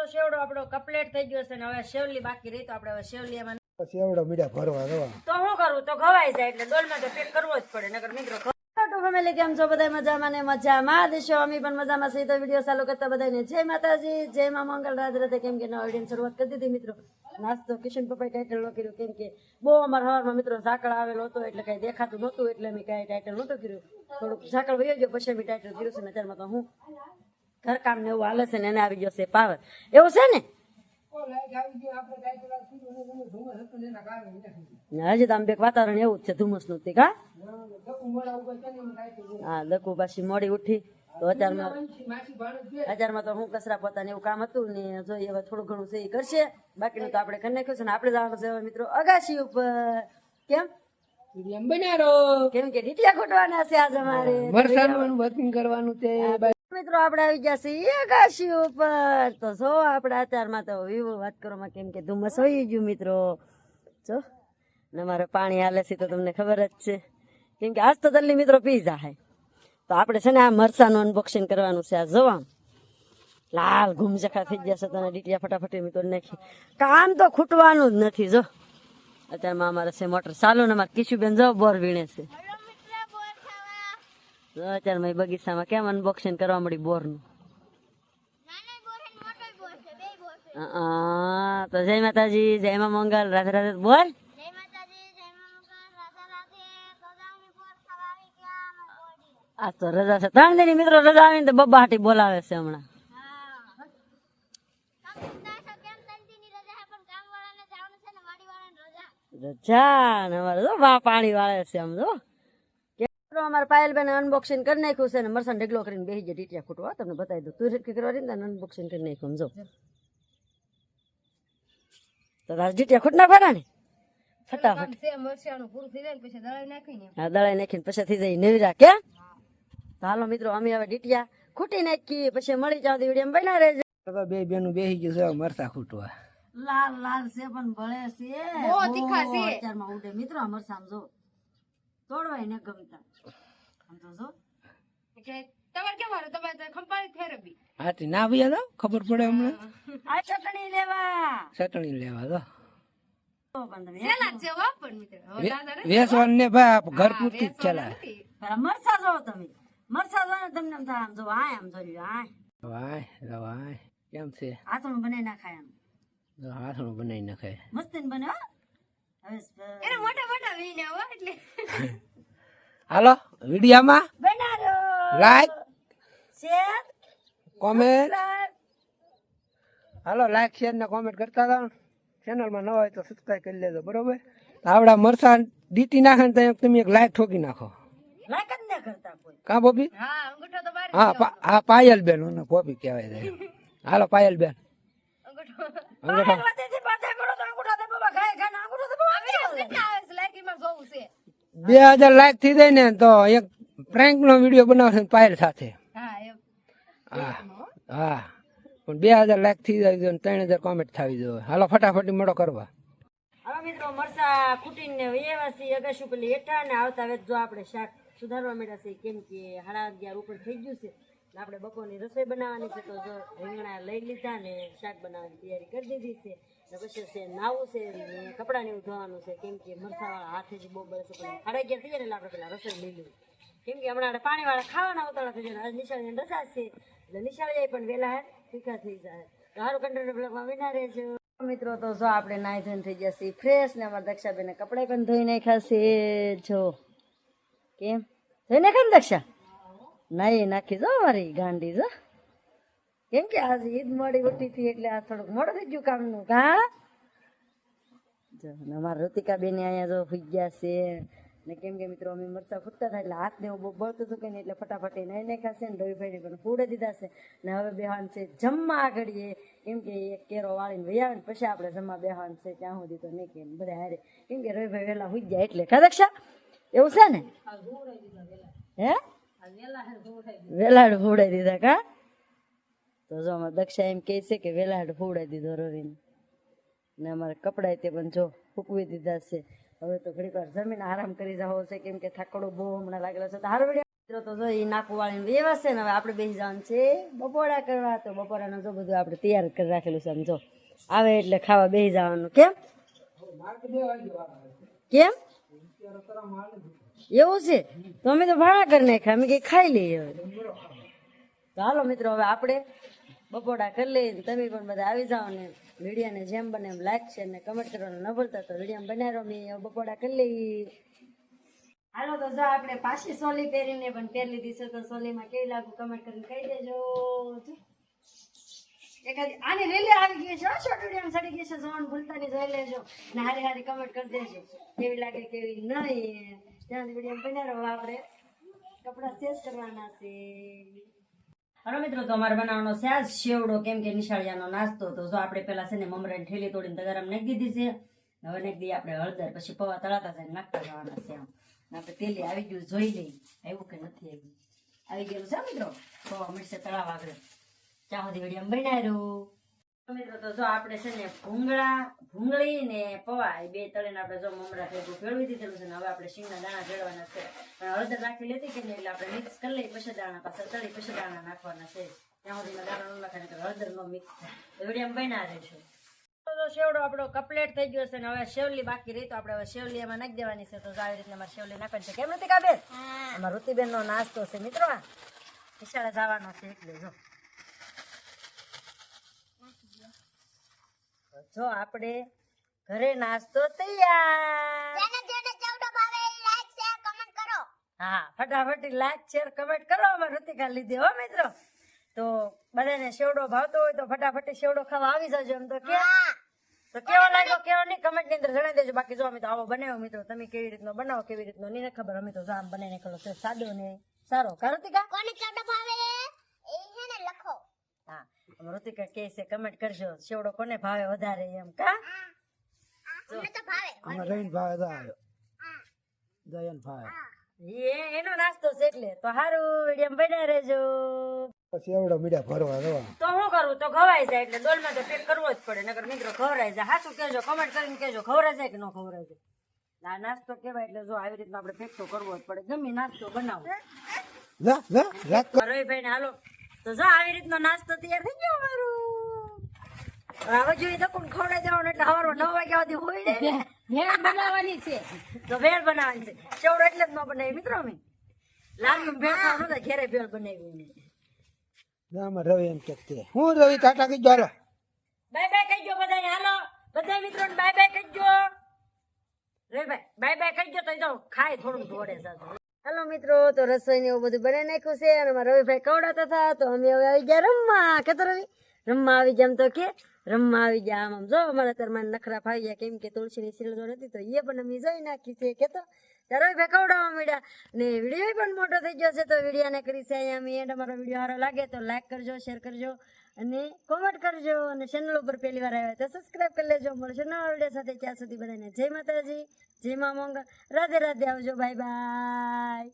તો સેવડો આપણો કપલેટ થઈ ગયો છે ને હવે સેવલી બાકી રહી તો આપણે હવે શેવલી એમાં પછી એવડો મીડા ભરવા દવા તો શું કરવું તો ખવાઈ જાય એટલે ડોલમાં તો પેક કરવો જ પડે નકર મિત્રો ફેમિલી કેમ છો? બધા મજામાં ને મજામાં? દેશો અમે પણ મજામાં છીએ. તો વીડિયો ચાલુ કરતા બધાને જય માતાજી જય મા મંગલ. રાજ રાધે. કેમ કે નવા શરૂઆત કરી દીધી મિત્રો. નાસ્તો કિશન પપ્પાએ ટાઇટલ નો કર્યું. કેમ કે બહુ અમારા હવારમાં મિત્રો ઝાકળ આવેલો હતો એટલે કઈ દેખાતું નહોતું એટલે મેં કઈ ટાઇટલ નહોતું કર્યું. થોડુંક ઝાકળ વહી ગયો પછી અમે ટાઇટલ કર્યું છે ને અત્યારમાં તો હું ઘરકામ ને એવું હાલે છે ને એને આવી જશે પાવર. એવું છે ને? હજી તો આમ બેક વાતાવરણ એવું જ છે ધુમ્મસનું તે કા? હા લકુ પાછી મોડી ઉઠી. તો અત્યારમાં અત્યારમાં તો હું કચરા પોતાને એવું કામ હતું ને જોઈએ હવે થોડું ઘણું છે એ કરશે. બાકીનું તો આપણે કરી નાખ્યું છે ને આપણે જવાનું છે મિત્રો અગાશી ઉપર. કેમ? કેમ કે ડીટિયા ખોટવાના છે આજે અમારે. વરસાદનું કરવાનું તે મિત્રો, આપણે આવી ગયા છીએ કાશી ઉપર. તો જો, આપણે અત્યારમાં તો વિવો વાત કરવામાં કેમ કે ધુમ્મસ હોઈ ગયું મિત્રો. જો, ને અમારે પાણી હાલે છે તો તમને ખબર જ છે. કેમ કે આજ તો તલ્લી મિત્રો પીઝા હે. તો આપણે છે ને આ મરસાનું અનબોક્સિંગ કરવાનું છે. આ જોવા લાલ ઘૂમઝખા થઈ ગયા છે તને ડીટિયા ફટાફટ મિત્રો નાખી. કામ તો ખૂટવાનું જ નથી, જો. અત્યારમાં અમારે છે મોટર ચાલુ ને અમારે કિશુબેન જો બોર વીણે છે. જો અત્યારમાં એ બગીચામાં કેમ અનબોક્સિંગ કરવા મળી બોરનું હા તો જય માતાજી જય મા મંગલ રાધે રાધે બોલ આ તો રજા છે ત્રણ દિન મિત્રો રજા આવીને તો બબ્બા હાટી બોલાવે છે હમણાં રજા ને અમારે જો વા પાણી વાળે છે આમ જો મિત્રો અમારા પાયલબેન અનબોક્સિંગ કરી નાખ્યું છે અને મરસાન ઢગલો કરીને બેસી જાય ટીટિયા ખૂટવા. તમને બતાવી દઉં. તું રેટકી કરવા ને અનબોક્સિંગ કરી નાખ્યું. આમ જો. તો રાજ ટીટિયા ખૂટ નાખવાના ને? ફટાફટ. હા દળાઈ નાખીને પછી થઈ જાય નવીરા કે? તો હાલો મિત્રો અમે હવે ડીટિયા ખૂટી નાખી પછી મળી જાવ વીડિયો બના રહેજો. બે બેનું બેહી ગયું છે મરસા ખૂટવા. લાલ લાલ છે પણ ભળે છે. બહુ અત્યારમાં ઉડે. મિત્રો અમર સમજો તોડવાય ને કવિતા તમારે તો જો હાથી ના ભાઈ દો ખબર પડે આ ચટણી લેવા. ચટણી લેવા દો તો પણ તમે વેસવાનું ને ભાઈ ઘર પૂરતી જ મરસા જો તમે. મરસા જો ને તમને આમ જો આય આમ જોયું આય. વાય વાય કેમ છે? હાથમાં બનાવી નાખાય આમ. જો હાથનું બનાવી નાખે મસ્તી બને હો એટલે. હાલો વિડિયામાં બનારો. લાઈક શેર કોમેન્ટ હાલો લાઈક શેર ને કોમેન્ટ કરતા હતા ચેનલમાં નવા હોય તો સબસ્ક્રાઈબ કરી લેજો બરોબર? તો આવડા મરસા ડીટી નાખે ને ત્યાં તમે એક લાઈક ઠોકી નાખો. લાઈક જ ના કરતા કોઈ. કા બોબી હા હા પાયલ બેન કોપી કહેવાય છે. હાલો પાયલ બેન. અંગૂઠો વચ્ચેથી પાછા કરો તો અંગૂઠો દે બાબા ખાય ખાય ને અંગૂઠો દે બાબા બે હજાર લાઈક થઈ જાય ને તો એક પ્રેન્ક નો વીડિયો બનાવશે પાયલ સાથે. હા હા પણ બે હજાર લાઈક થઈ જાય ને ત્રણ હજાર કોમેન્ટ થવી જોઈએ. હાલો ફટાફટી મોડો કરવા. હવે મિત્રો મરસા ખૂટીને વ્યવસ્થિત અગાશી પેલી હેઠા ને આવતા વેત જો આપણે શાક સુધારવા માંડ્યા છે કેમ કે સાડા અગિયાર ઉપર થઈ ગયું છે. આપણે બપોરની રસોઈ બનાવવાની છે તો જો રીંગણા લઈ લીધા ને શાક બનાવવાની તૈયારી કરી દીધી છે. પછી છે નાવું છે ને કપડાં ને એવું ધોવાનું છે. કેમ કે મરસાવાળા હાથે જ બહુ છે, પણ સાડા અગિયાર થઈ એટલે આપણે પેલા રસોઈ લઈ લઈએ. કેમ કે હમણાં પાણી વાળા ખાવાના ઉતાળા થઈ જાય નિશાળની રજા છે. એટલે નિશાળ જાય પણ વહેલા હે ફીકા થઈ જાય. તો સારું કંટ્રોલ બ્લોકમાં વિના રહેજો. મિત્રો, તો જો આપણે નાઈ ધોઈને થઈ ગયા છીએ ફ્રેશ ને અમારા દક્ષાબેને કપડાં પણ ધોઈ નાખ્યા છે. જો, કેમ? ધોઈ નાખ્યા ને દક્ષા? નાઈ નાખી જો મારી ગાંડી જો. કેમ કે આજે ઈદ મોડી ઉઠી હતી એટલે આ થોડુંક મોડું થઈ ગયું કામનું. કા જો અમારા ઋતિકા બેને અહીંયા જો ફૂઈ ગયા છે. ને કેમ કે મિત્રો અમે મરચા ફૂટતા થાય એટલે હાથ ને બહુ બળતું હતું કે નહીં એટલે ફટાફટ એ નાઈ નાખ્યા છે ને રવિભાઈને પણ ફૂડે દીધા છે. ને હવે બેહાન છે જમવા આગળીએ કેમ કે એક કેરો વાળીને આવે ને પછી આપણે જમવા બેહાન છે ત્યાં સુધી તો નહીં કેમ બધા હારે. કેમ કે રવિભાઈ વહેલા સુઈ ગયા એટલે. કા દક્ષા? એવું છે ને? હે? વેલાડ ફોડાઈ દીધા. કા? તો જો અમારે દક્ષા એમ કહે છે કે વેલાડ ફોડાઈ દીધો રવિને. ને અમારે કપડાં તે પણ જો ફૂકવી દીધા છે. હવે તો ઘડીક વાર જમીન આરામ કરી જાવ છે કેમ કે થાકડો બહુ હમણાં લાગેલો છે. તો હારો મિત્રો તો જો એ નાકું વાળીને વેવા છે ને હવે આપણે બેસી જવાનું છે બપોરા કરવા. તો બપોરાનું જો બધું આપણે તૈયાર કરી રાખેલું છે આમ જો. આવે એટલે ખાવા બેસી જવાનું. કેમ? કેમ? એવું છે? તો અમે તો ભાડા કરી નાખ્યા. અમે કઈ ખાઈ લઈએ હાલો મિત્રો, હવે આપણે બપોડા કરી લઈએ તમે પણ બધા આવી જાઓ ને વિડીયોને જેમ બને એમ લાઈક છે ને કમેન્ટ કરવાનું ન ભૂલતા. તો વીડિયો બનાવ્યો મેં બપોડા કરી લઈએ. હાલો, તો જો આપણે પાછી સોલી પહેરીને પણ પહેરી લીધી છે. તો સોલીમાં કેવી લાગુ કમેન્ટ કરીને કહી દેજો. જો. આની રેલી આવી ગઈ છે છોટુડિયામાં ચડી ગઈ છે. જોવાનું ભૂલતા નહીં, જોઈ લેજો. ને હારી હારી કમેન્ટ કરી દેજો. કેવી લાગે, કેવી નહીં. ત્યાં મિત્રો, તો અમારે બનાવવાનો છે શેવડો, કેમ કે નિશાળિયાનો નાસ્તો. તો જો આપણે પેલા છે ને મમરાની ઠેલી તોડીને તગારામ નાખી દીધી છે. હવે નાખી દઈએ આપણે હળદર, પછી પૌવા તળાતા જાય નાખતા જવાના છે આમ. આપણે તેલી આવી ગયું, જોઈ લઈ આવ્યું કે નથી આવ્યું? આવી ગયેલું છે મિત્રો? તો મળશે તળાવ આગળ. ચા સુધી વીડિયો બનાવ્યું મિત્રો તો જો આપણે છે ને ભૂંગળા ભૂંગળી ને પૌવા એ બે તળીને આપણે જો મમરા ભેગું ભેળવી દીધેલું છે ને હવે આપણે શીંગના દાણા ભેળવાના છે. પણ હળદર નાખી લેતી કે નહીં એટલે આપણે મિક્સ કરી લઈએ પછી દાણા પાછા તળી પછી દાણા નાખવાના છે. ત્યાં સુધી દાણા ન નાખે હળદર નો મિક્સ વીડિયો બના રહેશે તો શેવડો આપણો કપલેટ થઈ ગયો છે ને હવે શેવલી બાકી રહી તો આપણે હવે શેવલી એમાં નાખી દેવાની છે. તો આવી રીતે અમારે શેવલી નાખવાની છે. કેમ નથી કાબેન અમારે ઋતિબેન નો નાસ્તો છે મિત્રો આ. નિશાળે જવાનો છે એટલે જો. જો આપણે ઘરે નાસ્તો તૈયાર. હા ફટાફટ લાઈક શેર કમેન્ટ કરો અમારે ઋતિકા લીધે હો મિત્રો. તો બધાને શેવડો ભાવતો હોય તો ફટાફટી શેવડો ખાવા આવી જજો એમ તો કે. તો કેવો લાગ્યો કેવો નહીં? કમેન્ટની અંદર જણાવી દેજો. બાકી જો અમે તો આવો બનાવ્યો મિત્રો તમે કેવી રીતનો બનાવો કેવી રીતનો નહીં ખબર. અમે તો આમ બનાવીને છે સાદો ને સારો. કા લખો. હા. ઋતિકા કે છે કમેન્ટ કરજો શેવડો કોને ભાવે વધારે એમ કા? અમે રહીને ભાવે તો આવ્યો ભાવે. એ એનો નાસ્તો છે એટલે તો સારું વીડિયો બન્યા રહેજો. પછી એવડો મીડિયા ભરવા જવા તો શું કરું? તો ખવાઈ જાય એટલે ડોલમાં તો પેક કરવો જ પડે નકર મિત્રો ખવરાઈ જાય. સાચું કેજો કમેન્ટ કરીને કેજો ખવરાઈ જાય કે ન ખવરાઈ જાય. આ નાસ્તો કેવાય એટલે જો આવી રીતના આપણે પેક તો કરવો જ પડે. ગમે નાસ્તો બનાવો. જા જા રાખ. રવિભાઈ ને હાલો. તો જો આવી રીતનો નાસ્તો તૈયાર થઈ ગયો અમારો. હવે જોઈએ તો કોણ ખવડાવી દેવાનું એટલે સવારમાં નવ વાગ્યા સુધી હોય ને. ભેળ બનાવવાની છે. તો ભેળ બનાવવાની છે. ચેવડો એટલે જ ન બનાવી મિત્રો અમે. લાગ્યું ભેળ ખાવાનું તો ઘેરે ભેળ બનાવી મેં જા આમાં રવિ એમ કે તે હું રવિ ટાટા બાય બાય કહીજો બધાને હાલો. બધા મિત્રોને બાય બાય કહીજો રવિભાઈ બાય બાય કહીજો તો એ તો ખાય થોડું ધોડે સાથે. હાલો મિત્રો, તો રસોઈ ને એવું બધું બનાવી નાખ્યું છે અને મારા રવિભાઈ કવડાતા હતા, તો અમે હવે આવી ગયા રમવા. કે તો રવિ, રમવા આવી ગયા તો કે, રમવા આવી ગયા આમ જો અમારા તરમાન નખરા ફાવી ગયા, કેમ કે તુલસીની સિલજો નથી તો એ પણ અમે જોઈ નાખી છે કે તો ત્યારે રવિભાઈ કવડાવવા મળ્યા ને વીડિયો પણ મોટો થઈ ગયો છે, તો વિડીયોને કરી છે અહીંયા એન્ડ અમારો વીડિયો સારો લાગે તો લાઈક કરજો શેર કરજો. અને કોમેન્ટ કરજો અને ચેનલ ઉપર પહેલી વાર આવ્યા તો સબસ્ક્રાઇબ કરી લેજો. મળશે નવા વીડિયો સાથે ત્યાં સુધી બધાને જય માતાજી, જય મા મંગળ. રાધે રાધે આવજો. Bye bye